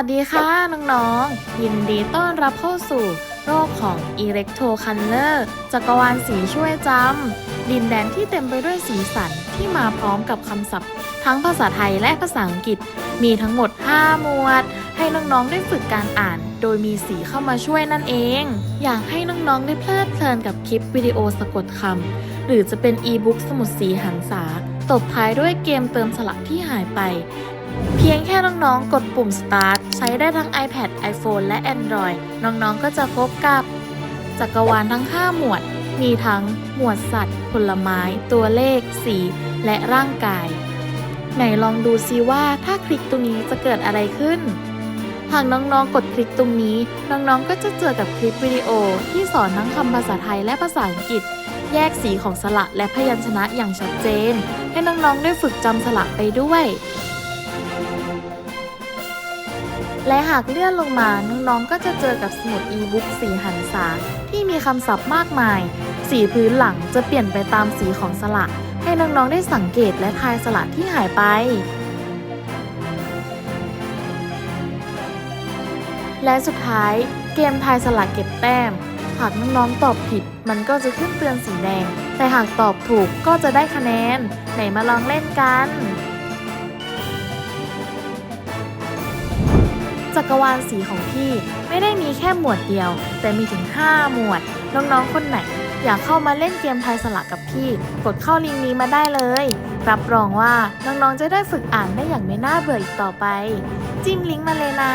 วัสดีค่ะ น้องๆ ยินดีต้อนรับเข้าสู่โลกของ Electro Color จักรวาลสีช่วยจำ ดินแดนที่เต็มไปด้วยสีสันที่มาพร้อมกับคำศัพท์ ทั้งภาษาไทยและภาษาอังกฤษ มีทั้งหมด 5 หมวด ให้น้องๆ ได้ฝึกการอ่าน โดยมีสีเข้ามาช่วยนั่นเอง อยากให้น้องๆ ได้เพลิดเพลินกับคลิปวิดีโอสะกดคำ หรือจะเป็นอีบุ๊กสมุดสีหันษาตบท้ายด้วยเกมเติมสลักที่หายไป เพียงแค่น้องๆ กดปุ่ม Start ใช้ได้ทั้ง iPad, iPhone และ Android น้องๆ ก็จะพบกับ จักรวาลทั้ง 5 หมวด มีทั้งหมวดสัตว์ ผลไม้ ตัวเลข สี และร่างกาย ไหนลองดูซิว่าถ้าคลิกตรงนี้จะเกิดอะไรขึ้น หากน้องๆ กดคลิกตรงนี้ น้องๆ ก็จะเจอกับคลิปวิดีโอที่สอนทั้งคำภาษาไทยและภาษาอังกฤษ แยกสีของสระและพยัญชนะอย่างชัดเจน ให้น้องๆ ได้ฝึกจำสระไปด้วย และหากเลื่อนลงมาน้องๆก็จะเจอกับสมุดอีบุ๊กสีหันษาที่มีคำศัพท์มากมาย สีพื้นหลังจะเปลี่ยนไปตามสีของสระ ให้น้องๆได้สังเกตและทายสระที่หายไป และสุดท้ายเกมทายสละเก็บแต้ม หากน้องๆตอบผิด มันก็จะขึ้นเตือนสีแดง แต่หากตอบถูกก็จะได้คะแนน ไหนมาลองเล่นกัน จักรวาลสีของพี่ไม่ได้มีแค่หมวดเดียว แต่มีถึง 5 หมวด น้องๆ คนไหน อยากเข้ามาเล่นเกมทายสลักกับพี่ กดเข้าลิงก์นี้มาได้เลย รับรองว่าน้องๆ จะได้ฝึกอ่านได้อย่างไม่น่าเบื่ออีกต่อไป จิ้มลิงก์มาเลยนะ